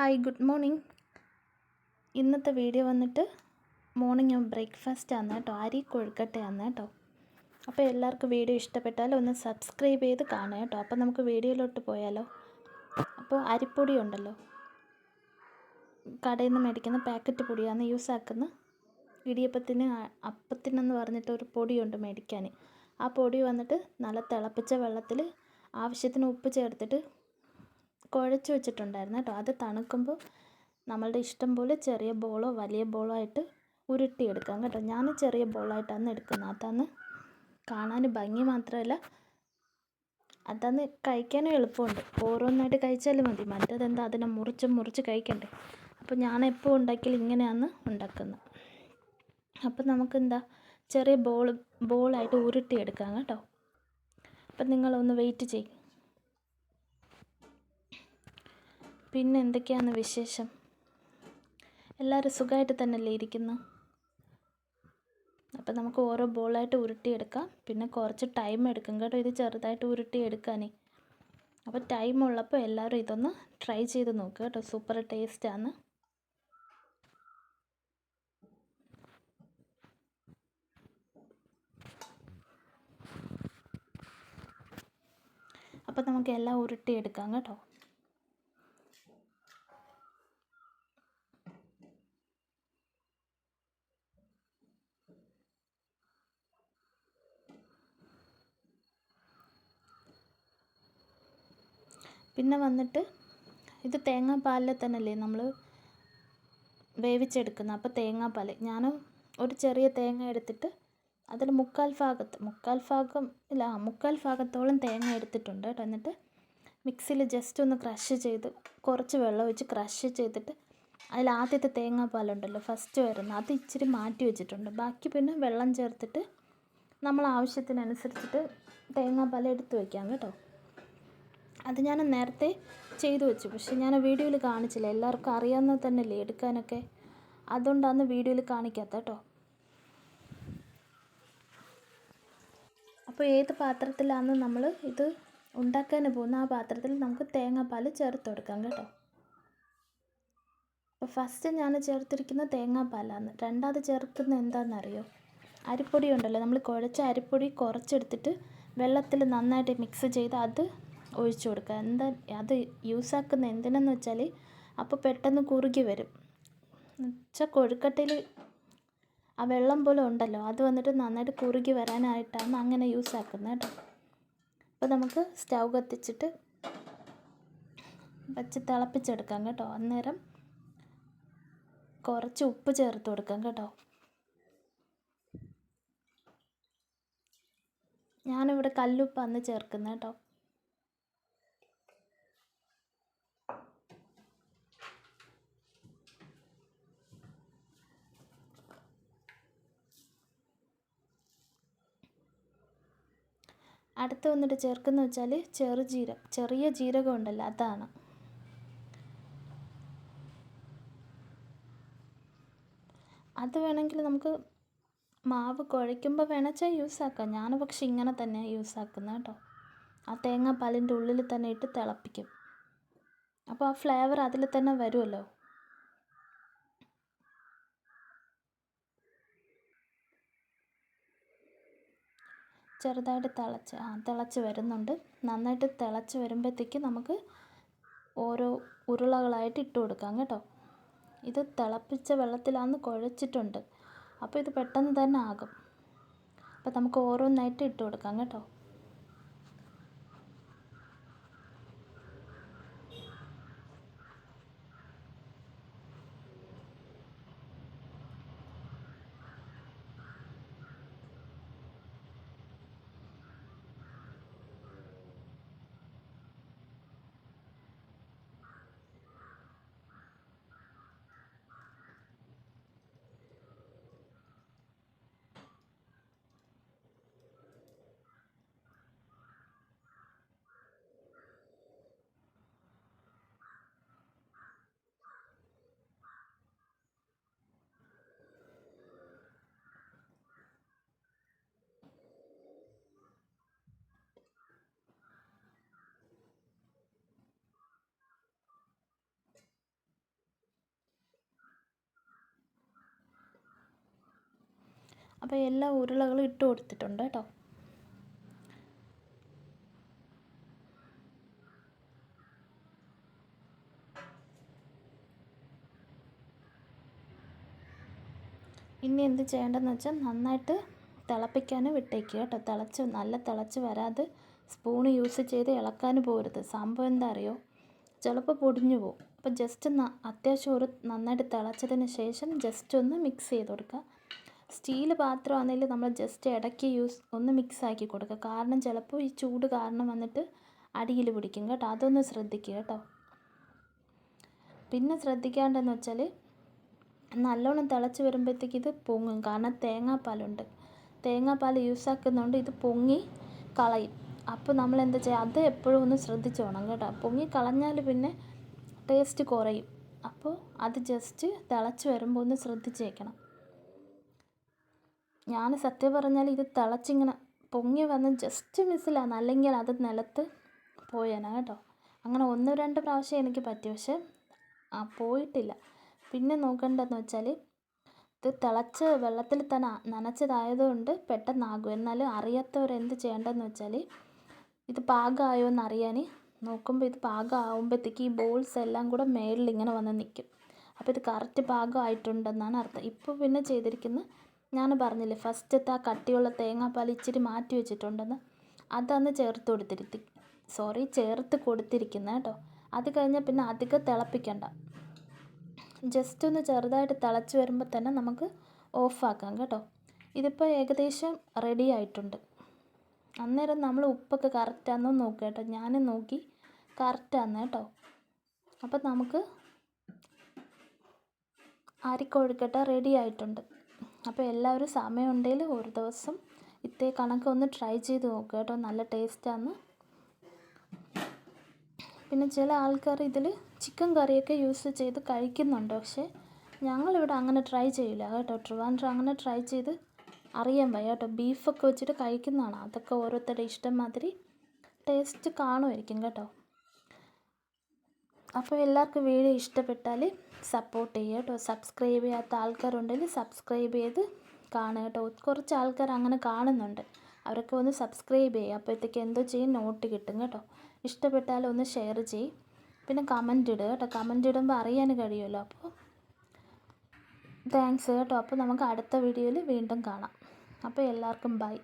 Hi good morning. ഇന്നത്തെ video വന്നിട്ട് morning breakfast ആണ് കേട്ടോ. അരി കൊഴുക്കട്ടയാണ് കേട്ടോ. അപ്പോൾ എല്ലാവർക്കും വീഡിയോ ഇഷ്ടപ്പെട്ടാൽ ഒന്ന് സബ്സ്ക്രൈബ് ചെയ്ത് കാണുക കേട്ടോ. അപ്പോൾ നമുക്ക് വീഡിയോയിലോട്ട് പോയാലോ? അപ്പോൾ അരിപ്പൊടി ഉണ്ടല്ലോ. കടയിൽ നിന്ന് മേടിക്കുന്ന പാക്കറ്റ് പൊടിയാണ് യൂസ് ആക്കുന്ന ഇടിയപ്പത്തിന് അപ്പത്തിനെന്ന് പറഞ്ഞിട്ട് ഒരു പൊടിയുണ്ട് മേടിക്കാൻ. ആ പൊടി വന്നിട്ട് നല്ല തിളപ്പിച്ച വെള്ളത്തിൽ ആവശ്യത്തിന് ഉപ്പ് ചേർത്തിട്ട് കുഴച്ച് വെച്ചിട്ടുണ്ടായിരുന്നു കേട്ടോ. അത് തണുക്കുമ്പോൾ നമ്മളുടെ ഇഷ്ടം പോലെ ചെറിയ ബോളോ വലിയ ബോളോ ആയിട്ട് ഉരുട്ടിയെടുക്കാം കേട്ടോ. ഞാൻ ചെറിയ ബോളായിട്ടാണ് എടുക്കുന്നത്. അതാണ് കാണാൻ ഭംഗി മാത്രമല്ല അതാണ് കഴിക്കാനും എളുപ്പമുണ്ട്. ഓരോന്നായിട്ട് കഴിച്ചാലും മതി. മറ്റേതെന്താ അതിനെ മുറിച്ച് മുറിച്ച് കഴിക്കണ്ടേ? അപ്പോൾ ഞാൻ എപ്പോൾ ഉണ്ടാക്കിയാലും ഇങ്ങനെയാണ് ഉണ്ടാക്കുന്നത്. അപ്പോൾ നമുക്കെന്താ ചെറിയ ബോൾ ബോളായിട്ട് ഉരുട്ടിയെടുക്കാം കേട്ടോ. അപ്പം നിങ്ങളൊന്ന് വെയിറ്റ് ചെയ്യും. പിന്നെ എന്തൊക്കെയാണ് വിശേഷം? എല്ലാവരും സുഖമായിട്ട് തന്നെയല്ലേ ഇരിക്കുന്നു? അപ്പം നമുക്ക് ഓരോ ബോളായിട്ട് ഉരുട്ടിയെടുക്കാം. പിന്നെ കുറച്ച് ടൈം എടുക്കും കേട്ടോ ഇത് ചെറുതായിട്ട് ഉരുട്ടിയെടുക്കാനേ. അപ്പോൾ ടൈം ഉള്ളപ്പോൾ എല്ലാവരും ഇതൊന്ന് ട്രൈ ചെയ്ത് നോക്കുക കേട്ടോ. സൂപ്പർ ടേസ്റ്റാണ്. അപ്പോൾ നമുക്ക് എല്ലാം ഉരുട്ടിയെടുക്കാം കേട്ടോ. പിന്നെ വന്നിട്ട് ഇത് തേങ്ങാപ്പാലിൽ തന്നെയല്ലേ നമ്മൾ വേവിച്ചെടുക്കുന്നത് അപ്പോൾ തേങ്ങാപ്പാൽ ഞാൻ ഒരു ചെറിയ തേങ്ങ എടുത്തിട്ട് അതിൽ മുക്കാൽ ഭാഗത്ത് മുക്കാൽ ഭാഗം ഇല്ല മുക്കാൽ ഭാഗത്തോളം തേങ്ങ എടുത്തിട്ടുണ്ട് കേട്ടോ. എന്നിട്ട് മിക്സിയിൽ ജസ്റ്റ് ഒന്ന് ക്രഷ് ചെയ്ത് കുറച്ച് വെള്ളം ഒഴിച്ച് ക്രഷ് ചെയ്തിട്ട് അതിൽ ആദ്യത്തെ തേങ്ങാപ്പാലുണ്ടല്ലോ ഫസ്റ്റ് വരുന്നത് അത് ഇച്ചിരി മാറ്റി വെച്ചിട്ടുണ്ട്. ബാക്കി പിന്നെ വെള്ളം ചേർത്തിട്ട് നമ്മൾ ആവശ്യത്തിനനുസരിച്ചിട്ട് തേങ്ങാപ്പാൽ എടുത്ത് വയ്ക്കാം കേട്ടോ. അത് ഞാൻ നേരത്തെ ചെയ്തു വെച്ചു. പക്ഷെ ഞാൻ വീഡിയോയിൽ കാണിച്ചില്ല. എല്ലാവർക്കും അറിയാവുന്നത് തന്നെയല്ലേ എടുക്കാനൊക്കെ? അതുകൊണ്ടാണ് വീഡിയോയിൽ കാണിക്കാത്ത കേട്ടോ. അപ്പോൾ ഏത് പാത്രത്തിലാണ് നമ്മൾ ഇത് ഉണ്ടാക്കാൻ പോകുന്ന ആ പാത്രത്തിൽ നമുക്ക് തേങ്ങാപ്പാൽ ചേർത്ത് കൊടുക്കാം കേട്ടോ. അപ്പോൾ ഫസ്റ്റ് ഞാൻ ചേർത്തിരിക്കുന്ന തേങ്ങാപ്പാലാണ് രണ്ടാമത് ചേർക്കുന്നത് എന്താണെന്നറിയോ? അരിപ്പൊടി ഉണ്ടല്ലോ. നമ്മൾ കുഴച്ച അരിപ്പൊടി കുറച്ചെടുത്തിട്ട് വെള്ളത്തിൽ നന്നായിട്ട് മിക്സ് ചെയ്ത് അത് ഒഴിച്ചു കൊടുക്കുക. എന്താ അത് യൂസാക്കുന്ന എന്തിനെന്ന് വെച്ചാൽ അപ്പോൾ പെട്ടെന്ന് കുറുകി വരും. എന്നുവെച്ചാൽ കൊഴുക്കട്ടയിൽ ആ വെള്ളം പോലെ ഉണ്ടല്ലോ അത് വന്നിട്ട് നന്നായിട്ട് കുറുകി വരാനായിട്ടാണ് അങ്ങനെ യൂസ് ആക്കുന്നത് കേട്ടോ. അപ്പോൾ നമുക്ക് സ്റ്റൗ കത്തിച്ചിട്ട് വെച്ച് തിളപ്പിച്ചെടുക്കാം കേട്ടോ. അന്നേരം കുറച്ച് ഉപ്പ് ചേർത്ത് കൊടുക്കാം കേട്ടോ. ഞാനിവിടെ കല്ലുപ്പാണ് ചേർക്കുന്നത് കേട്ടോ. അടുത്ത് വന്നിട്ട് ചേർക്കുന്ന വെച്ചാൽ ചെറുജീരകം ചെറിയ ജീരകം ഉണ്ടല്ലോ അതാണ്. അത് വേണമെങ്കിൽ നമുക്ക് മാവ് കുഴയ്ക്കുമ്പോൾ വേണമെച്ചാൽ യൂസ് ആക്കാം. ഞാൻ പക്ഷെ ഇങ്ങനെ തന്നെ യൂസ് ആക്കുന്നത് കേട്ടോ. ആ തേങ്ങാപ്പാലിന്റെ ഉള്ളിൽ തന്നെ ഇട്ട് തിളപ്പിക്കും. അപ്പോൾ ആ ഫ്ലേവർ അതിൽ തന്നെ വരുമല്ലോ ചെറുതായിട്ട് തിളച്ച് ആ തിളച്ച് വരുന്നുണ്ട്. നന്നായിട്ട് തിളച്ച് വരുമ്പോഴത്തേക്ക് നമുക്ക് ഓരോ ഉരുളകളായിട്ട് ഇട്ട് കൊടുക്കാം കേട്ടോ. ഇത് തിളപ്പിച്ച വെള്ളത്തിലാന്ന് കുഴച്ചിട്ടുണ്ട്. അപ്പോൾ ഇത് പെട്ടെന്ന് തന്നെ ആകും. അപ്പോൾ നമുക്ക് ഓരോന്നായിട്ട് ഇട്ട് കൊടുക്കാം കേട്ടോ. അപ്പോൾ എല്ലാ ഉരുളകളും ഇട്ട് കൊടുത്തിട്ടുണ്ട് കേട്ടോ. ഇനി എന്ത് ചെയ്യേണ്ടതെന്ന് വെച്ചാൽ നന്നായിട്ട് തിളപ്പിക്കാൻ വിട്ടേക്കുക കേട്ടോ. തിളച്ച് നല്ല തിളച്ച് വരാതെ സ്പൂൺ യൂസ് ചെയ്ത് ഇളക്കാൻ പോകരുത് സംഭവം എന്താ അറിയോ? ചിലപ്പോൾ പൊടിഞ്ഞു പോകും അപ്പോൾ ജസ്റ്റ് അത്യാവശ്യം ഒരു നന്നായിട്ട് തിളച്ചതിന് ശേഷം ജസ്റ്റ് ഒന്ന് മിക്സ് ചെയ്ത് കൊടുക്കുക സ്റ്റീൽ പാത്രമാണെങ്കിൽ നമ്മൾ ജസ്റ്റ് ഇടയ്ക്ക് യൂസ് ഒന്ന് മിക്സ് ആക്കി കൊടുക്കുക. കാരണം ചിലപ്പോൾ ഈ ചൂട് കാരണം വന്നിട്ട് അടിയിൽ പിടിക്കും കേട്ടോ. അതൊന്ന് ശ്രദ്ധിക്കുക കേട്ടോ. പിന്നെ ശ്രദ്ധിക്കേണ്ടതെന്ന് വെച്ചാൽ നല്ലോണം തിളച്ച് വരുമ്പോഴത്തേക്ക് ഇത് പൊങ്ങും. കാരണം തേങ്ങാപ്പാലുണ്ട്. തേങ്ങാപ്പാൽ യൂസ് ആക്കുന്നതുകൊണ്ട് ഇത് പൊങ്ങി കളയും. അപ്പോൾ നമ്മൾ എന്താ ചെയ്യുക അത് എപ്പോഴും ഒന്ന് ശ്രദ്ധിച്ചു വേണം കേട്ടോ. പൊങ്ങി കളഞ്ഞാൽ പിന്നെ ടേസ്റ്റ് കുറയും. അപ്പോൾ അത് ജസ്റ്റ് തിളച്ച് വരുമ്പോൾ ഒന്ന് ശ്രദ്ധിച്ച് വെക്കണം ഞാൻ സത്യം പറഞ്ഞാൽ ഇത് തിളച്ചിങ്ങനെ പൊങ്ങി വന്ന് ജസ്റ്റ് മിസ്സിലാണ് അല്ലെങ്കിൽ അത് നിലത്ത് പോയേനെ കേട്ടോ. അങ്ങനെ ഒന്ന് രണ്ട് പ്രാവശ്യം എനിക്ക് പറ്റി പക്ഷെ ആ പോയിട്ടില്ല. പിന്നെ നോക്കേണ്ടതെന്ന് വെച്ചാൽ ഇത് തിളച്ച് വെള്ളത്തിൽ തന്നെ നനച്ചതായതുകൊണ്ട് പെട്ടെന്നാകും എന്നാലും അറിയാത്തവർ എന്ത് ചെയ്യേണ്ടതെന്ന് വെച്ചാൽ ഇത് പാകമായോ എന്ന് അറിയാൻ നോക്കുമ്പോൾ ഇത് പാകമാകുമ്പോഴത്തേക്ക് ഈ ബോൾസ് എല്ലാം കൂടെ മേളിൽ ഇങ്ങനെ വന്ന് നിൽക്കും അപ്പോൾ ഇത് കറക്റ്റ് പാകമായിട്ടുണ്ടെന്നാണ് അർത്ഥം. ഇപ്പോൾ പിന്നെ ചെയ്തിരിക്കുന്നത് ഞാൻ പറഞ്ഞില്ലേ ഫസ്റ്റത്തെ ആ കട്ടിയുള്ള തേങ്ങാപ്പാൽ ഇച്ചിരി മാറ്റി വെച്ചിട്ടുണ്ടെന്ന്. അതന്ന് ചേർത്ത് കൊടുത്തിരുത്തി. സോറി ചേർത്ത് കൊടുത്തിരിക്കുന്നത് കേട്ടോ. അത് കഴിഞ്ഞാൽ പിന്നെ അധികം തിളപ്പിക്കണ്ട. ജസ്റ്റ് ഒന്ന് ചെറുതായിട്ട് തിളച്ച് വരുമ്പോൾ തന്നെ നമുക്ക് ഓഫാക്കാം കേട്ടോ. ഇതിപ്പോൾ ഏകദേശം റെഡി ആയിട്ടുണ്ട്. അന്നേരം നമ്മൾ ഉപ്പൊക്കെ കറക്റ്റാണെന്ന് നോക്കുക കേട്ടോ. ഞാൻ നോക്കി കറക്റ്റാന്ന് കേട്ടോ. അപ്പം നമുക്ക് അരിക്കൊഴുക്കട്ട റെഡി ആയിട്ടുണ്ട്. അപ്പോൾ എല്ലാവരും സമയമുണ്ടെങ്കിൽ ഒരു ദിവസം ഇത്തേ കണക്ക് ഒന്ന് ട്രൈ ചെയ്ത് നോക്കുക കേട്ടോ. നല്ല ടേസ്റ്റാണ് പിന്നെ ചില ആൾക്കാർ ഇതിൽ ചിക്കൻ കറിയൊക്കെ യൂസ് ചെയ്ത് കഴിക്കുന്നുണ്ട്. പക്ഷേ ഞങ്ങളിവിടെ അങ്ങനെ ട്രൈ ചെയ്യില്ല കേട്ടോ. ട്രിവാൻഡ്രം അങ്ങനെ ട്രൈ ചെയ്ത് അറിയാൻ വയ്യ കേട്ടോ. ബീഫൊക്കെ വെച്ചിട്ട് കഴിക്കുന്നതാണ്. അതൊക്കെ ഓരോരുത്തരുടെ ഇഷ്ടം മാതിരി ടേസ്റ്റ് കാണുമായിരിക്കും കേട്ടോ. അപ്പോൾ എല്ലാവർക്കും വീഡിയോ ഇഷ്ടപ്പെട്ടാൽ സപ്പോർട്ട് ചെയ്യുക കേട്ടോ. സബ്സ്ക്രൈബ് ചെയ്യാത്ത ആൾക്കാരുണ്ടെങ്കിൽ സബ്സ്ക്രൈബ് ചെയ്ത് കാണുക കേട്ടോ. കുറച്ച് ആൾക്കാർ അങ്ങനെ കാണുന്നുണ്ട്. അവരൊക്കെ ഒന്ന് സബ്സ്ക്രൈബ് ചെയ്യുക. അപ്പോഴത്തേക്ക് എന്തോ ചെയ്യും നോട്ട് കിട്ടും കേട്ടോ. ഇഷ്ടപ്പെട്ടാൽ ഒന്ന് ഷെയർ ചെയ്യും. പിന്നെ കമന്റ് ഇടുക കേട്ടോ. കമന്റ് ഇടുമ്പോൾ അറിയാൻ കഴിയുമല്ലോ. അപ്പോൾ താങ്ക്സ് കേട്ടോ. അപ്പോൾ നമുക്ക് അടുത്ത വീഡിയോയിൽ വീണ്ടും കാണാം. അപ്പോൾ എല്ലാവർക്കും ബൈ